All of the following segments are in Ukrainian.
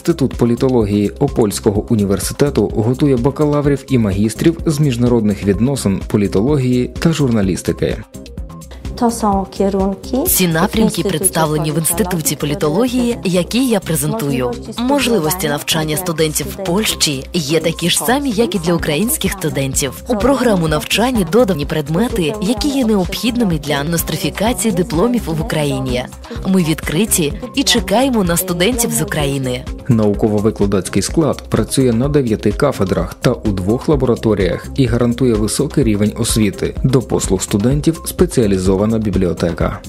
Інститут політології Опольського університету готує бакалаврів і магістрів з міжнародних відносин, політології та журналістики. Ці напрямки представлені в інституті політології, які я презентую. Можливості навчання студентів в Польщі є такі ж самі, як і для українських студентів. У програму навчання додані предмети, які є необхідними для нострифікації дипломів в Україні. Ми відкриті і чекаємо на студентів з України. Науково-викладацький склад працює на дев'яти кафедрах та у двох лабораторіях і гарантує високий рівень освіти. До послуг студентів спеціалізована бібліотека.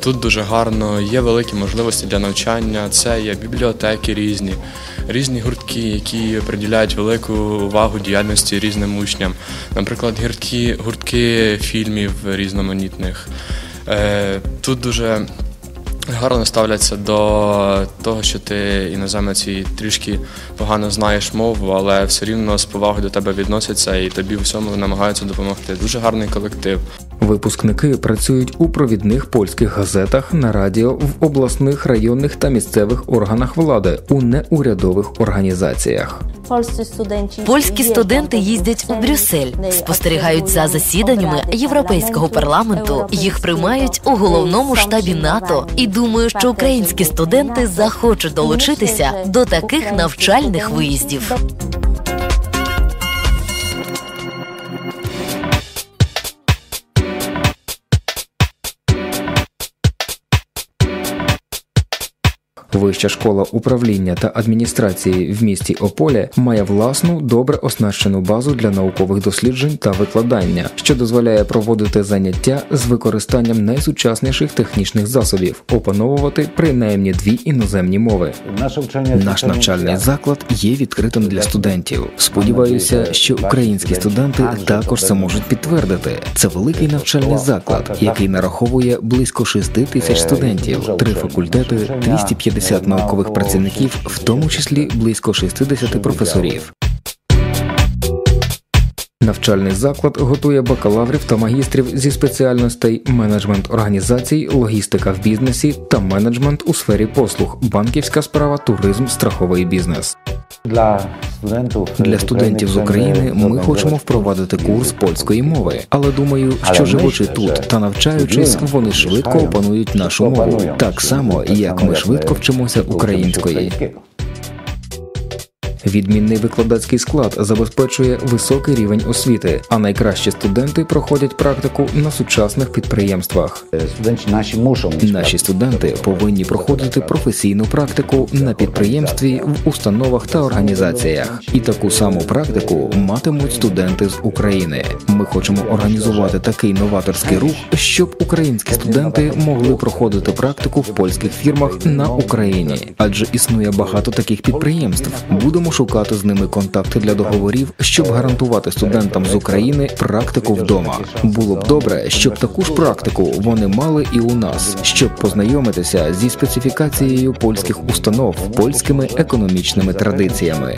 Тут дуже гарно, є великі можливості для навчання. Це є бібліотеки різні, різні гуртки, які приділяють велику увагу діяльності різним учням. Наприклад, гуртки, гуртки фільмів різноманітних. Е, Тут дуже гарно ставляться до того, що ти іноземець і трішки погано знаєш мову, але все рівно з повагою до тебе відносяться і тобі в всьому намагаються допомогти. Дуже гарний колектив. Випускники працюють у провідних польських газетах на радіо в обласних, районних та місцевих органах влади у неурядових організаціях. Польські студенти їздять у Брюссель, спостерігають за засіданнями європейського парламенту. Їх приймають у головному штабі НАТО. І думаю, що українські студенти захочуть долучитися до таких навчальних виїздів. Вища школа управління та адміністрації в місті Ополе має власну добре оснащену базу для наукових досліджень та викладання, що дозволяє проводити заняття з використанням найсучасніших технічних засобів, опановувати принаймні дві іноземні мови. Наш навчальний заклад є відкритим для студентів. Сподіваюся, що українські студенти також це можуть підтвердити. Це великий навчальний заклад, який нараховує близько 6 тисяч студентів, три факультети, 250 50 наукових працівників, в тому числі близько 60 професорів. Навчальний заклад готує бакалаврів та магістрів зі спеціальностей менеджмент організацій, логістика в бізнесі та менеджмент у сфері послуг, банківська справа, туризм, страховий бізнес. Для студентів Для студентів з України ми хочемо впровадити курс польської мови, але думаю, що живучи тут та навчаючись, вони швидко опанують нашу мову, так само як ми швидко вчимося української. Відмінний викладацький склад забезпечує високий рівень освіти, а найкращі студенти проходять практику на сучасних підприємствах. Мушуть Наші студенти повинні проходити професійну практику на підприємстві в установах та організаціях, і таку саму практику матимуть студенти з України. Ми хочемо організувати такий новаторський рух, щоб українські студенти могли проходити практику в польських фірмах на Україні, адже існує багато таких підприємств. Будемо шукати з ними контакти для договорів, щоб гарантувати студентам з України практику вдома. Було б добре, щоб таку ж практику вони мали і у нас, щоб познайомитися зі специфікацією польських установ, польськими економічними традиціями.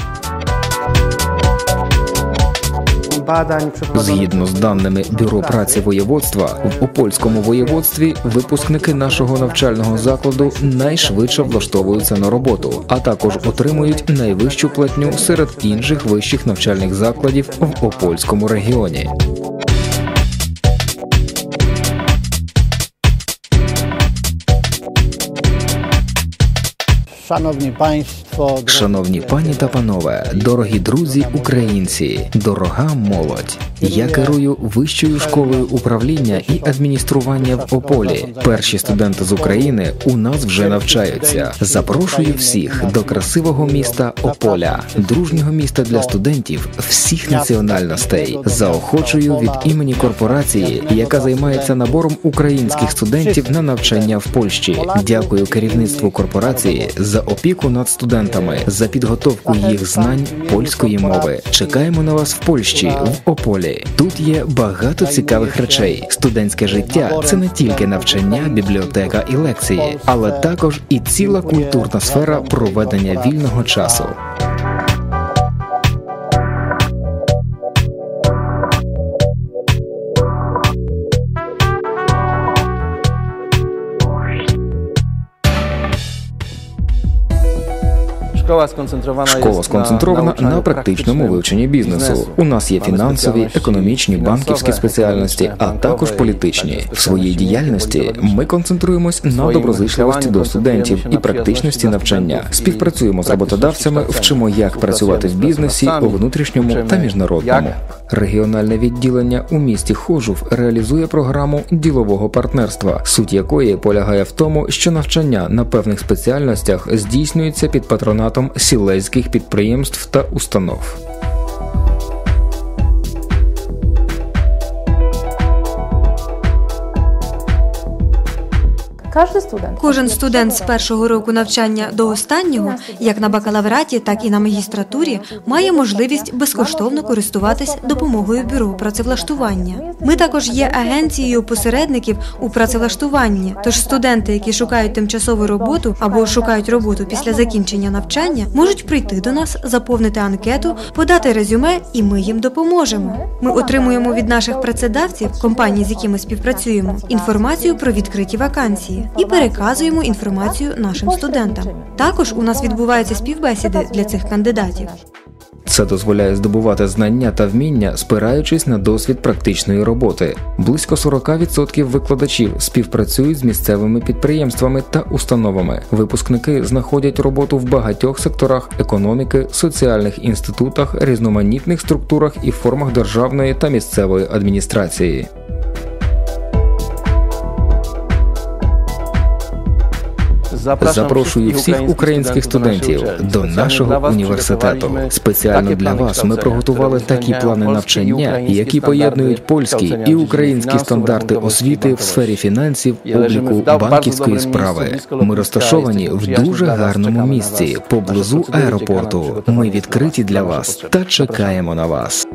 Згідно з даними бюро праці воєводства, в Опольському воєводстві випускники нашого навчального закладу найшвидше влаштовуються на роботу, а також отримують найвищу платню серед інших вищих навчальних закладів в Опольському регіоні. Szanowni панство, Шановні пані та панове, дорогі друзі українці, дорога молодь. Я керую вищою школою управління і адміністрування в Ополі. Перші студенти з України у нас вже навчаються. Запрошую всіх до красивого міста Ополя, дружнього міста для студентів всіх національностей. Заохочую від імені корпорації, яка займається набором українських студентів на навчання в Польщі. Дякую керівництву корпорації за опіку над студентами, за підготовку їх знань польської мови. Чекаємо на вас в Польщі в Ополі. Тут є багато цікавих речей. Студентське життя це не тільки навчання, бібліотека і лекції, але також і ціла культурна сфера проведення вільного часу. Школа сконцентрована, Школа сконцентрована на практичному вивченні бізнесу. У нас є фінансові, економічні, банківські спеціальності, а також політичні. В своїй діяльності ми концентруємось на доброзичливості до студентів і практичності навчання. Співпрацюємо з роботодавцями, вчимо, як працювати в бізнесі, у внутрішньому та міжнародному. Регіональне відділення у місті Хожув реалізує програму ділового партнерства, суть якої полягає в тому, що навчання на певних спеціальностях здійснюється під патронатом сілезьких підприємств та установ. Кожен студент з першого року навчання до останнього, як на бакалавраті, так і на магістратурі, має можливість безкоштовно користуватись допомогою бюро працевлаштування. Ми також є агенцією посередників у працевлаштуванні. Тож студенти, які шукають тимчасову роботу або шукають роботу після закінчення навчання, можуть прийти до нас, заповнити анкету, подати резюме, і ми їм допоможемо. Ми отримуємо від наших працедавців, компаній, з якими співпрацюємо, інформацію про відкриті вакансії і переказуємо інформацію нашим студентам. Також у нас відбуваються співбесіди для цих кандидатів. Це дозволяє здобувати знання та вміння, спираючись на досвід практичної роботи. Близько 40% викладачів співпрацюють з місцевими підприємствами та установами. Випускники знаходять роботу в багатьох секторах економіки, соціальних інститутах, різноманітних структурах і формах державної та місцевої адміністрації. Запрошую всіх українських студентів до нашого університету. Спеціально для вас ми приготували такі плани навчання, які поєднують польські і українські стандарти освіти в сфері фінансів, обліку банківської справи. Ми розташовані в дуже гарному місці поблизу аеропорту. Ми відкриті для вас та чекаємо на вас.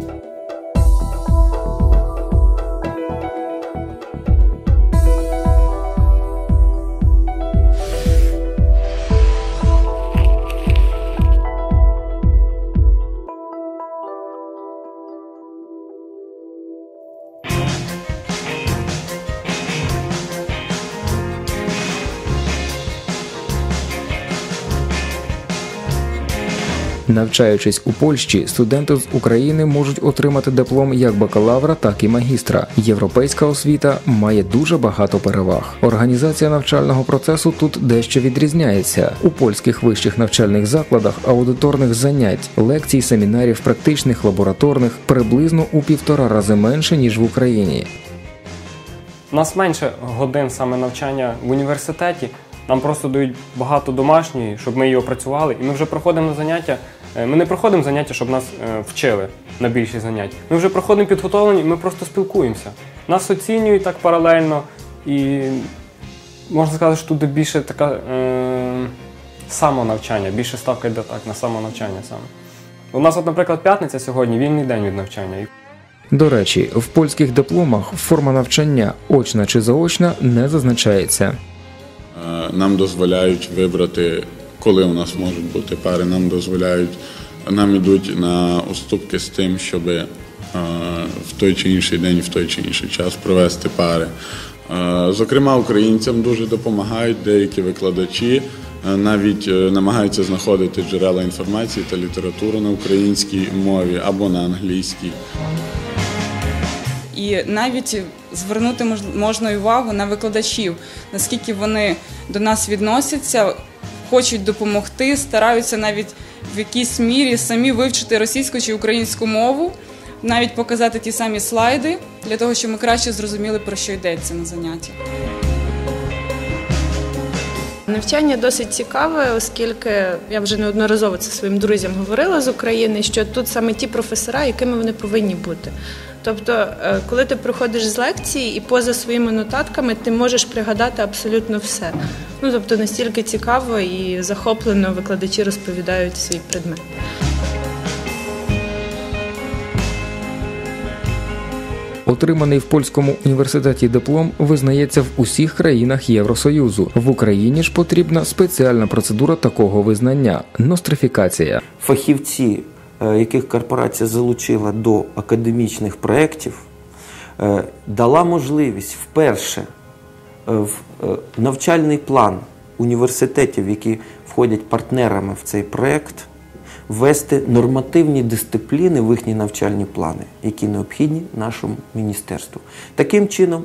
Навчаючись у Польщі, студенти з України можуть отримати диплом як бакалавра, так і магістра. Європейська освіта має дуже багато переваг. Організація навчального процесу тут дещо відрізняється у польських вищих навчальних закладах, аудиторних занять, лекцій, семінарів, практичних, лабораторних приблизно у півтора рази менше ніж в Україні. У нас менше годин саме навчання в університеті. Нам просто дають багато домашньої, щоб ми її опрацювали. І ми вже проходимо заняття. Е, Ми не проходимо заняття, щоб нас е, вчили на більшість занять. Ми вже проходимо підготовлені, ми просто спілкуємося. Нас оцінюють так паралельно, і можна сказати, що тут більше така е, самонавчання, більше ставка йде так на самонавчання саме. У нас, от, наприклад, п'ятниця сьогодні вільний день від навчання. До речі, в польських дипломах форма навчання очна чи заочна не зазначається. Е, Нам дозволяють вибрати, коли у нас можуть бути пари. Нам дозволяють, нам ідуть на уступки з тим, щоб е, в той чи інший день, в той чи інший час провести пари. Е, Зокрема, українцям дуже допомагають деякі викладачі, навіть намагаються знаходити джерела інформації та літературу на українській мові або на англійській. І навіть звернути мож- можна увагу на викладачів, наскільки вони до нас відносяться, хочуть допомогти, стараються навіть в якійсь мірі самі вивчити російську чи українську мову, навіть показати ті самі слайди для того, щоб ми краще зрозуміли, про що йдеться на занятті. Навчання досить цікаве, оскільки я вже неодноразово це своїм друзям говорила з України, що тут саме ті професора, якими вони повинні бути. Тобто, е, коли ти приходиш з лекції і поза своїми нотатками, ти можеш пригадати абсолютно все. Ну тобто настільки цікаво і захоплено викладачі розповідають свій предмет. Отриманий в польському університеті диплом визнається в усіх країнах Євросоюзу. В Україні ж потрібна спеціальна процедура такого визнання нострифікація. фахівці, яких корпорація залучила до академічних проєктів, е, дала можливість вперше е, в е, навчальний план університетів, які входять партнерами в цей проект, ввести нормативні дисципліни в їхні навчальні плани, які необхідні нашому міністерству. Таким чином,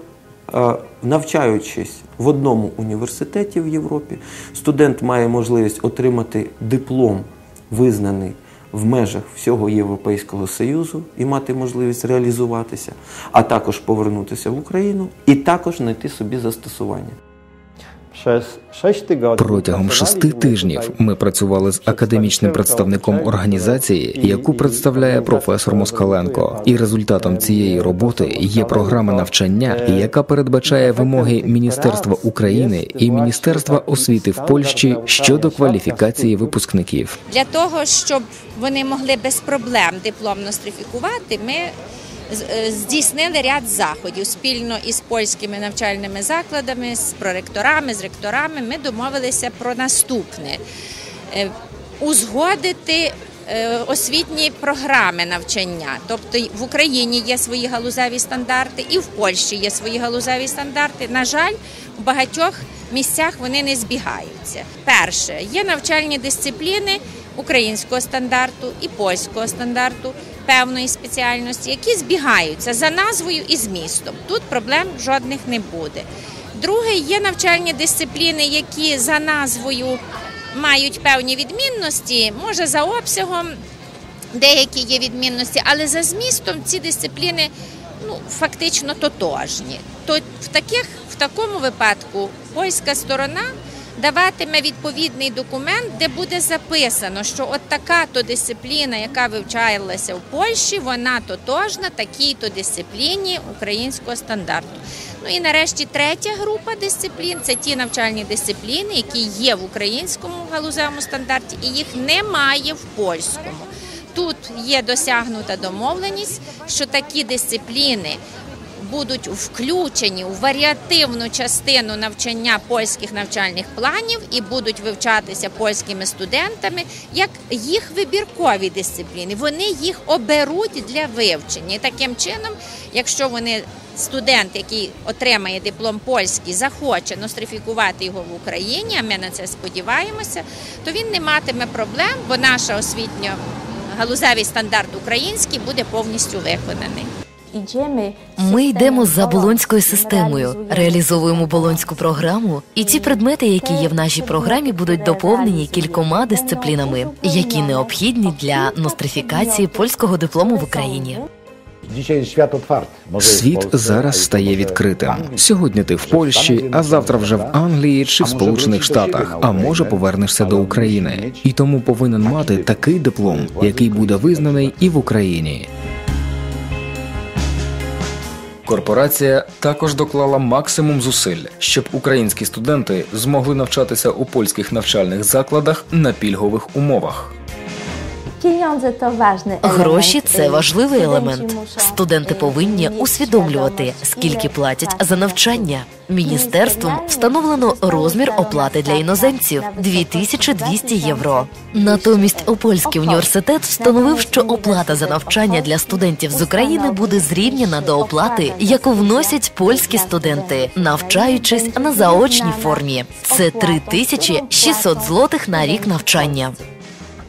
е, навчаючись в одному університеті в Європі, студент має можливість отримати диплом, визнаний в межах всього Європейського Союзу і мати можливість реалізуватися, а також повернутися в Україну і також знайти собі застосування. Протягом шести тижнів ми працювали з академічним представником організації, яку представляє професор Москаленко. І результатом цієї роботи є програма навчання, яка передбачає вимоги Міністерства України і Міністерства освіти в Польщі щодо кваліфікації випускників. Для того щоб вони могли без проблем диплом нострифікувати, ми е, здійснили ряд заходів спільно із польськими навчальними закладами, з проректорами, з ректорами. Ми домовилися про наступне: Е, узгодити. Е, Освітні програми навчання, тобто в Україні є свої галузеві стандарти, і в Польщі є свої галузеві стандарти. На жаль, у багатьох місцях вони не збігаються. Перше є навчальні дисципліни українського стандарту і польського стандарту певної спеціальності, які збігаються за назвою і змістом. Тут проблем жодних не буде. Друге, є навчальні дисципліни, які за назвою мають певні відмінності, може за обсягом деякі є відмінності, але за змістом ці дисципліни ну, фактично тотожні. То в, таких, в такому випадку польська сторона даватиме відповідний документ, де буде записано, що от така-то дисципліна, яка вивчалася в Польщі, вона тотожна такій-то дисципліні українського стандарту. Ну і нарешті третя група дисциплін це ті навчальні дисципліни, які є в українському галузевому стандарті, і їх немає в польському. Тут є досягнута домовленість, що такі дисципліни будуть включені у варіативну частину навчання польських навчальних планів і будуть вивчатися польськими студентами як їх вибіркові дисципліни. Вони їх оберуть для вивчення. І таким чином, якщо вони студент, який отримає диплом польський, захоче нострифікувати його в Україні, а ми на це сподіваємося, то він не матиме проблем, бо наша освітньо галузевий стандарт український буде повністю виконаний. Ми йдемо за болонською системою, реалізовуємо болонську програму, і ті предмети, які є в нашій програмі, будуть доповнені кількома дисциплінами, які необхідні для нострифікації польського диплому в Україні. Світ зараз стає відкритим. Сьогодні ти в Польщі, а завтра вже в Англії чи в Сполучених Штатах, а може повернешся до України. І тому повинен мати такий диплом, який буде визнаний і в Україні. Корпорація також доклала максимум зусиль, щоб українські студенти змогли навчатися у польських навчальних закладах на пільгових умовах. Гроші це важливий елемент. Студенти повинні усвідомлювати, скільки платять за навчання. Міністерством встановлено розмір оплати для іноземців 2200 євро. Натомість Опольський університет встановив, що оплата за навчання для студентів з України буде зрівняна до оплати, яку вносять польські студенти, навчаючись на заочній формі. Це 3600 злотих на рік навчання.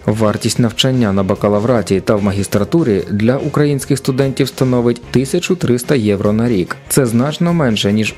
Вартість навчання на бакалавраті та в магістратурі для українських студентів становить 1300 євро на рік. Це значно менше ніж